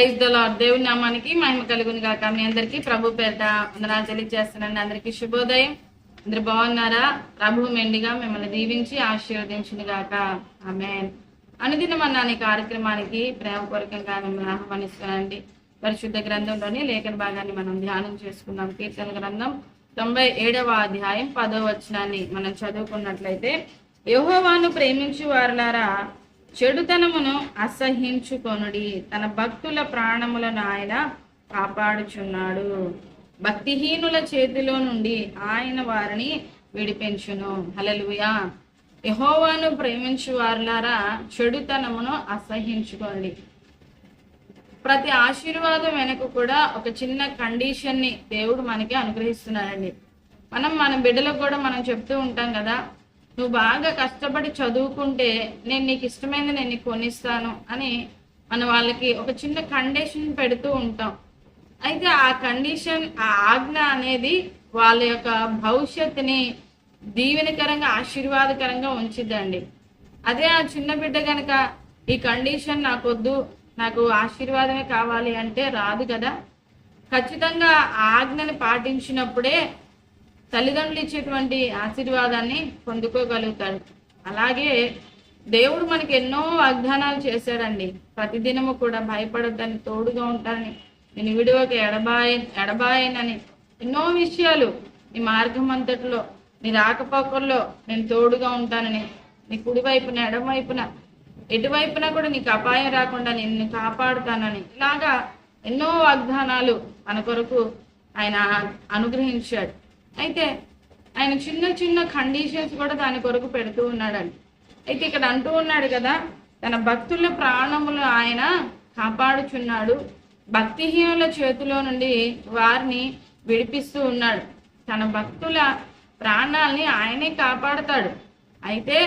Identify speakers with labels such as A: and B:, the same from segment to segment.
A: Praise the lord దేవుని నామానికి మహిమ కలుగుని కాక మీ అందరికీ ప్రభు పేరిట వందనాలు తెలియజేస్తున్నాను. అందరికీ శుభోదయం. అందరు బాగున్నారా? ప్రభు మెండిగా మిమ్మల్ని దీవించి ఆశీర్వదించును గాక. ఆమె అనుదినం అన్న ఈ కార్యక్రమానికి ప్రేమపూర్వకంగా మిమ్మల్ని ఆహ్వానిస్తున్నానండి. పరిశుద్ధ గ్రంథంలోని లేఖన భాగాన్ని మనం ధ్యానం చేసుకున్నాం కీర్తన గ్రంథం తొంభై ఏడవ అధ్యాయం పదో వచనాన్ని మనం చదువుకున్నట్లయితే యెహోవాను ప్రేమించి వారులారా చెడుతనమును అసహించుకొనుడి. తన భక్తుల ప్రాణములను ఆయన కాపాడుచున్నాడు. భక్తిహీనుల చేతిలో నుండి ఆయన వారిని విడిపించును. హలలుయా యహోవాను ప్రేమించు వారులారా చెడుతనమును అసహించుకోండి ప్రతి ఆశీర్వాదం వెనక కూడా ఒక చిన్న కండిషన్ని దేవుడు మనకి అనుగ్రహిస్తున్నాడండి. మనం మన బిడ్డలకు కూడా మనం చెప్తూ ఉంటాం కదా నువ్వు బాగా కష్టపడి చదువుకుంటే నేను నీకు ఇష్టమైనది నేను నీకు కొనిస్తాను అని మన వాళ్ళకి ఒక చిన్న కండిషన్ పెడుతూ ఉంటాం. అయితే ఆ కండిషన్ ఆ ఆజ్ఞ అనేది వాళ్ళ యొక్క భవిష్యత్తుని దీవెనకరంగా ఆశీర్వాదకరంగా ఉంచిద్దండి. అదే ఆ చిన్న బిడ్డ కనుక ఈ కండిషన్ నాకొద్దు నాకు ఆశీర్వాదమే కావాలి అంటే రాదు కదా. ఖచ్చితంగా ఆ ఆజ్ఞని పాటించినప్పుడే తల్లిదండ్రులు ఇచ్చేటువంటి ఆశీర్వాదాన్ని పొందుకోగలుగుతాడు అలాగే దేవుడు మనకి ఎన్నో వాగ్దానాలు చేశాడండి. ప్రతిదినము కూడా భయపడొద్దని తోడుగా ఉంటానని నేను విడివకి ఎడబాయ ఎడబాయనని ఎన్నో విషయాలు నీ మార్గం అంతటిలో నీ రాకపోకల్లో నేను తోడుగా ఉంటానని నీ కుడి వైపున వైపున ఎటువైపున కూడా నీకు అపాయం రాకుండా నిన్ను కాపాడుతానని ఇలాగా ఎన్నో వాగ్దానాలు మన కొరకు ఆయన అనుగ్రహించాడు. అయితే ఆయన చిన్న చిన్న కండిషన్స్ కూడా దాని కొరకు పెడుతూ ఉన్నాడండి. అయితే ఇక్కడ అంటూ ఉన్నాడు కదా తన భక్తుల ప్రాణములు ఆయన కాపాడుచున్నాడు. భక్తిహీనుల చేతిలో నుండి వారిని విడిపిస్తూ ఉన్నాడు. తన భక్తుల ప్రాణాల్ని ఆయనే కాపాడతాడు. అయితే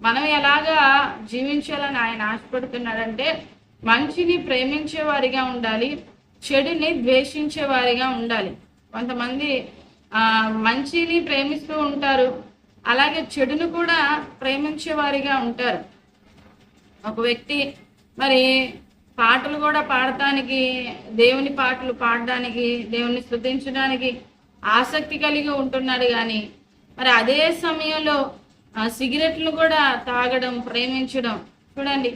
A: మనం ఎలాగా జీవించాలని ఆయన ఆశపడుతున్నాడంటే మంచిని ప్రేమించేవారిగా ఉండాలి చెడుని ద్వేషించే వారిగా ఉండాలి. కొంతమంది మంచిని ప్రేమిస్తూ ఉంటారు. అలాగే చెడును కూడా ప్రేమించే వారిగా ఉంటారు. ఒక వ్యక్తి మరి పాటలు కూడా పాడటానికి దేవుని పాటలు పాడడానికి దేవుని స్తుతించడానికి ఆసక్తి కలిగి ఉంటున్నాడు కానీ మరి అదే సమయంలో సిగరెట్లు కూడా తాగడం ప్రేమించడం చూడండి.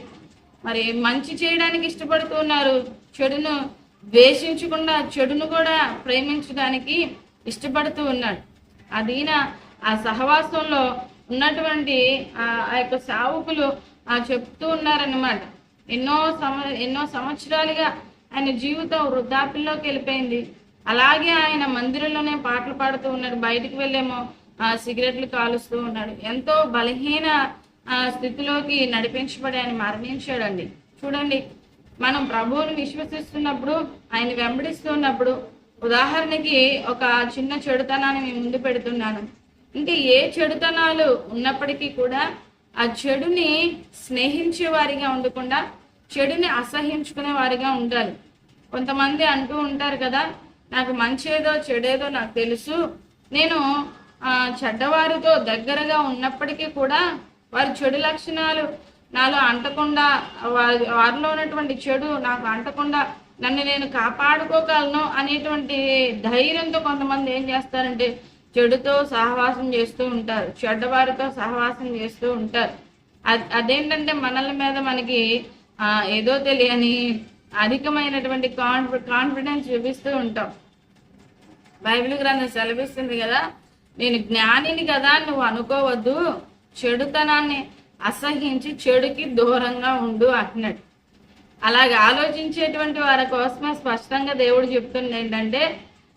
A: మరి మంచి చేయడానికి ఇష్టపడుతున్నారు చెడును ద్వేషించకుండా చెడును కూడా ప్రేమించడానికి ఇష్టపడుతూ ఉన్నాడు. అదీన ఆ సహవాసంలో ఉన్నటువంటి ఆ ఆ యొక్క సావుకులు ఆ చెప్తూ ఉన్నారన్నమాట. ఎన్నో సంవ ఎన్నో సంవత్సరాలుగా ఆయన జీవితం వృద్ధాప్యంలోకి వెళ్ళిపోయింది. అలాగే ఆయన మందిరంలోనే పాటలు పాడుతూ ఉన్నాడు. బయటికి వెళ్ళేమో ఆ సిగరెట్లు కాలుస్తూ ఉన్నాడు. ఎంతో బలహీన ఆ స్థితిలోకి నడిపించబడి ఆయన మరణించాడండి. చూడండి మనం ప్రభువుని విశ్వసిస్తున్నప్పుడు ఆయన వెంబడిస్తున్నప్పుడు ఉదాహరణకి ఒక చిన్న చెడుతనాన్ని మీ ముందు పెడుతున్నాను. అంటే ఏ చెడుతనాలు ఉన్నప్పటికీ కూడా ఆ చెడుని స్నేహించే వారిగా ఉండకుండా చెడుని అసహించుకునే వారిగా ఉండాలి. కొంతమంది అంటూ ఉంటారు కదా నాకు మంచేదో చెడేదో నాకు తెలుసు. నేను ఆ చెడ్డవారితో దగ్గరగా ఉన్నప్పటికీ కూడా వారి చెడు లక్షణాలు నాలో అంటకుండా వారి వారిలో ఉన్నటువంటి చెడు నాకు అంటకుండా నన్ను నేను కాపాడుకోగలను అనేటువంటి ధైర్యంతో కొంతమంది ఏం చేస్తారంటే చెడుతో సహవాసం చేస్తూ ఉంటారు. చెడ్డవారితో సహవాసం చేస్తూ ఉంటారు. అదేంటంటే మనల మీద మనకి ఏదో తెలియని అధికమైనటువంటి కాన్ఫి కాన్ఫిడెన్స్ చూపిస్తూ ఉంటాం. బైబిల్ గ్రంథం సెలవిస్తుంది కదా నేను జ్ఞానిని కదా నువ్వు అనుకోవద్దు చెడుతనాన్ని అసహించి చెడుకి దూరంగా ఉండు అంటున్నాడు. అలాగే ఆలోచించేటువంటి వారి కోసమే స్పష్టంగా దేవుడు చెప్తుంది ఏంటంటే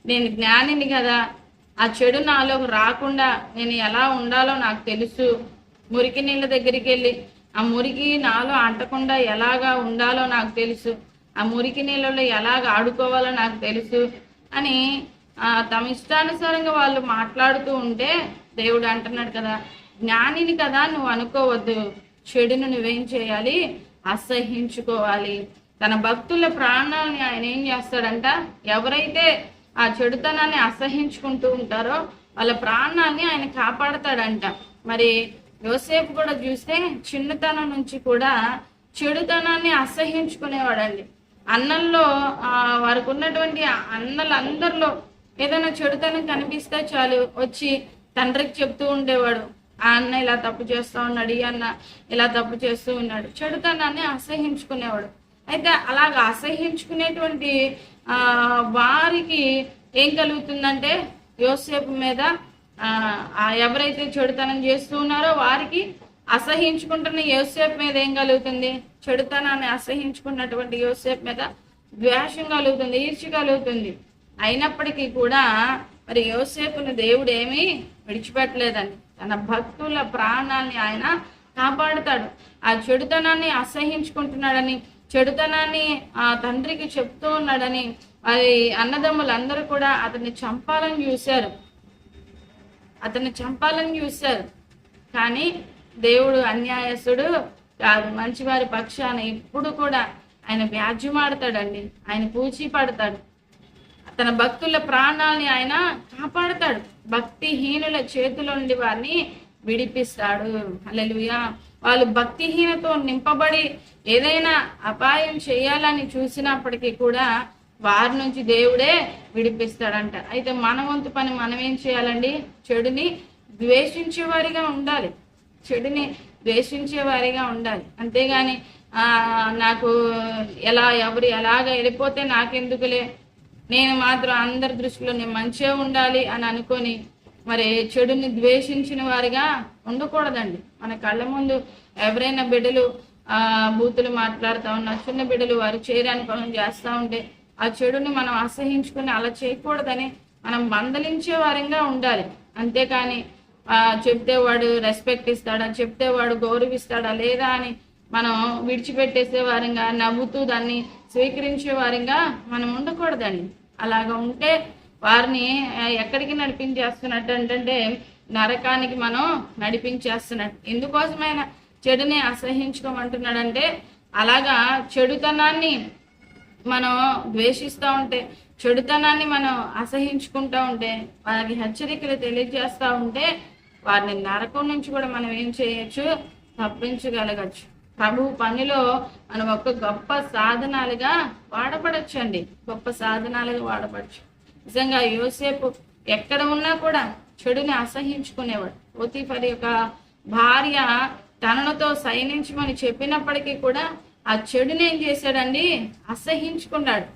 A: నేను జ్ఞానిని కదా ఆ చెడు నాలోకి రాకుండా నేను ఎలా ఉండాలో నాకు తెలుసు. మురికి నీళ్ళ దగ్గరికి వెళ్ళి ఆ మురికి నాలో అంటకుండా ఎలాగా ఉండాలో నాకు తెలుసు. ఆ మురికి నీళ్ళలో ఎలాగ ఆడుకోవాలో నాకు తెలుసు అని తమ ఇష్టానుసారంగా వాళ్ళు మాట్లాడుతూ ఉంటే దేవుడు అంటున్నాడు కదా జ్ఞానిని కదా నువ్వు అనుకోవద్దు. చెడును నువ్వేం చేయాలి? అసహించుకోవాలి. తన భక్తుల ప్రాణాలని ఆయన ఏం చేస్తాడంట? ఎవరైతే ఆ చెడుతనాన్ని అసహించుకుంటూ ఉంటారో వాళ్ళ ప్రాణాన్ని ఆయన కాపాడతాడంట. మరి యోసేపు కూడా చూస్తే చిన్నతనం నుంచి కూడా చెడుతనాన్ని అసహించుకునేవాడండి. అన్నంలో ఆ, వారికి ఉన్నటువంటి అన్నలందరిలో ఏదైనా చెడుతనం కనిపిస్తే చాలు వచ్చి తండ్రికి చెప్తూ ఉండేవాడు. ఆ అన్న ఇలా తప్పు చేస్తూ ఉన్నాడు ఈ అన్న ఇలా తప్పు చేస్తూ ఉన్నాడు. చెడుతనాన్ని అసహించుకునేవాడు. అయితే అలాగ అసహించుకునేటువంటి ఆ వారికి ఏం కలుగుతుందంటే యోసేపు మీద ఆ ఎవరైతే చెడుతనం చేస్తూ ఉన్నారో వారికి అసహించుకుంటున్న యోసేపు మీద ఏం కలుగుతుంది? చెడుతనాన్ని అసహించుకున్నటువంటి యోసేపు మీద ద్వేషం కలుగుతుంది ఈర్ష్య కలుగుతుంది. అయినప్పటికీ కూడా మరి యోసేపును దేవుడు ఏమీ విడిచిపెట్టలేదండి. తన భక్తుల ప్రాణాల్ని ఆయన కాపాడుతాడు. ఆ చెడుతనాన్ని అసహించుకుంటున్నాడని చెడుతనాన్ని ఆ తండ్రికి చెప్తూ ఉన్నాడని అది అన్నదమ్ములందరూ కూడా అతన్ని చంపాలని చూశారు. అతన్ని చంపాలని చూశారు. కానీ దేవుడు అన్యాయసుడు కాదు మంచివారి పక్షాన ఇప్పుడు కూడా ఆయన వ్యాజ్యమాడతాడండి. ఆయన పూచి పడతాడు తన భక్తుల ప్రాణాలని ఆయన కాపాడతాడు. భక్తిహీనుల చేతిలో నుండి వారిని విడిపిస్తాడు. అలెలుయా వాళ్ళు భక్తిహీనతో నింపబడి ఏదైనా అపాయం చేయాలని చూసినప్పటికీ కూడా వారి నుంచి దేవుడే విడిపిస్తాడంట. అయితే మన వంతు పని మనం ఏం చేయాలండి? చెడుని ద్వేషించే వారిగా ఉండాలి. చెడుని ద్వేషించే వారిగా ఉండాలి. అంతేగాని ఆ నాకు ఎలా ఎవరు ఎలాగ వెళ్ళిపోతే నాకెందుకులే? నేను మాత్రం అందరి దృష్టిలో నేను మంచిగా ఉండాలి అని అనుకొని మరి చెడుని ద్వేషించిన వారిగా ఉండకూడదండి. మన కళ్ళ ముందు ఎవరైనా బిడ్డలు ఆ బూతులు మాట్లాడుతూ ఉన్న చిన్న బిడ్డలు వారు చేయరాని పనులు చేస్తూ ఉంటే ఆ చెడుని మనం అసహించుకొని అలా చేయకూడదని మనం మందలించే వారంగా ఉండాలి. అంతేకాని ఆ చెప్తే వాడు రెస్పెక్ట్ ఇస్తాడా చెప్తే వాడు గౌరవిస్తాడా లేదా అని మనం విడిచిపెట్టేసే వారంగా నవ్వుతూ దాన్ని స్వీకరించే వారంగా మనం ఉండకూడదండి అలాగా ఉంటే వారిని ఎక్కడికి నడిపించేస్తున్నట్టు అంటే నరకానికి మనం నడిపించేస్తున్నట్టు. ఎందుకోసమైనా చెడుని అసహించుకోమంటున్నాడంటే అలాగా చెడుతనాన్ని మనం ద్వేషిస్తూ ఉంటే చెడుతనాన్ని మనం అసహించుకుంటూ ఉంటే వారికి హెచ్చరికలు తెలియజేస్తూ ఉంటే వారిని నరకం నుంచి కూడా మనం ఏం చేయొచ్చు? తప్పించగలగచ్చు. ప్రభు పనిలో మనం ఒక గొప్ప సాధనాలుగా వాడబడచ్చు అండి గొప్ప సాధనాలుగా వాడపడచ్చు నిజంగా యోసేపు ఎక్కడ ఉన్నా కూడా చెడుని అసహించుకునేవాడు. పోతీఫర్ యొక్క భార్య తనతో సైనించమని చెప్పినప్పటికీ కూడా ఆ చెడుని ఏం చేశాడండి? అసహించుకున్నాడు.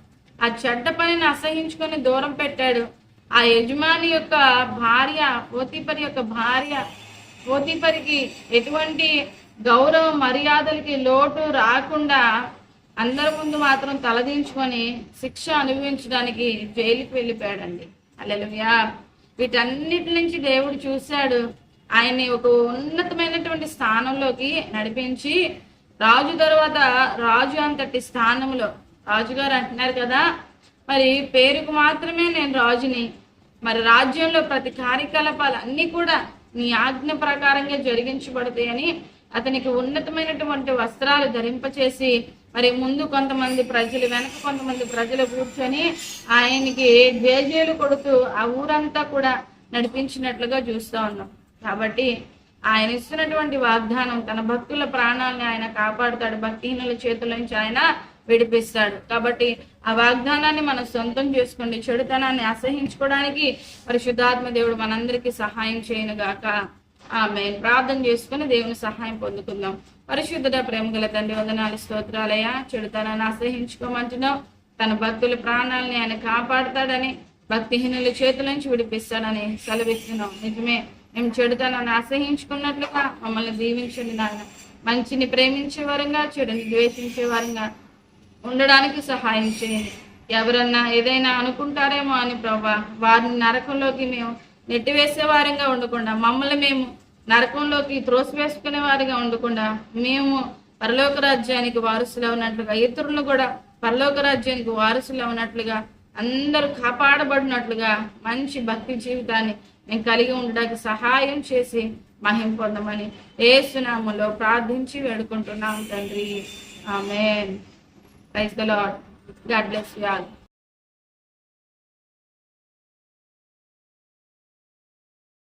A: ఆ చెడ్డ పనిని అసహించుకొని దూరం పెట్టాడు. ఆ యజమాని యొక్క భార్య పోతీపరి యొక్క భార్య పోతీపరికి ఎటువంటి గౌరవ మర్యాదలకి లోటు రాకుండా అందరి ముందు మాత్రం తలదించుకొని శిక్ష అనుభవించడానికి జైలుకి వెళ్ళిపోయాడండి. అల్లెలుయా వీటన్నిటి నుంచి దేవుడు చూశాడు. ఆయన్ని ఒక ఉన్నతమైనటువంటి స్థానంలోకి నడిపించి రాజు తర్వాత రాజు అంతటి స్థానంలో. రాజుగారు అంటున్నారు కదా మరి పేరుకు మాత్రమే నేను రాజుని. మరి రాజ్యంలో ప్రతి కార్యకలాపాలు అన్నీ కూడా నీ ఆజ్ఞ ప్రకారంగా జరిగించబడతాయని అతనికి ఉన్నతమైనటువంటి వస్త్రాలు ధరింపచేసి మరి ముందు కొంతమంది ప్రజలు వెనక కొంతమంది ప్రజలు కూర్చొని ఆయనకి జేజేలు కొడుతూ ఆ ఊరంతా కూడా నడిపించినట్లుగా చూస్తూ ఉన్నాం. కాబట్టి ఆయన ఇస్తున్నటువంటి వాగ్దానం తన భక్తుల ప్రాణాలని ఆయన కాపాడుతాడు. భక్తిహీనుల చేతుల నుంచి ఆయన విడిపిస్తాడు. కాబట్టి ఆ వాగ్దానాన్ని మనం సొంతం చేసుకోండి. చెడుతనాన్ని అసహించుకోవడానికి పరిశుద్ధాత్మ దేవుడు మనందరికీ సహాయం చేయను గాక ఆమె ప్రార్థన చేసుకుని దేవుని సహాయం పొందుకుందాం. పరిశుద్ధుడ ప్రేమ గల తండ్రి వందనాలు స్తోత్రాలయ చెడుతనాన్ని ఆశ్రయించుకోమంటున్నావు. తన భక్తుల ప్రాణాలని ఆయన కాపాడతాడని భక్తిహీనుల చేతుల నుంచి విడిపిస్తాడని సెలవిస్తున్నాం నిజమే మేము చెడుతనాన్ని ఆశ్రయించుకున్నట్లుగా మమ్మల్ని దీవించండి నాయన. మంచిని ప్రేమించే వారంగా చెడుని ద్వేషించే వారంగా ఉండడానికి సహాయం చేయండి. ఎవరన్నా ఏదైనా అనుకుంటారేమో అని ప్రభా వారిని నరకంలోకి మేము నెట్టివేసే వారంగా ఉండకుండా మమ్మల్ని మేము నరకంలోకి త్రోసివేసుకునే వారిగా ఉండకుండా మేము పరలోక రాజ్యానికి వారసులు ఉన్నట్లుగా ఇతరులను కూడా పరలోక రాజ్యానికి వారసులు ఉన్నట్లుగా అందరూ కాపాడబడినట్లుగా మంచి భక్తి జీవితాన్ని మేము కలిగి ఉండడానికి సహాయం చేసి మహిం పొందమని ఏసునామలో ప్రార్థించి వేడుకుంటున్నాం తండ్రి. Amen praise the Lord God bless you all.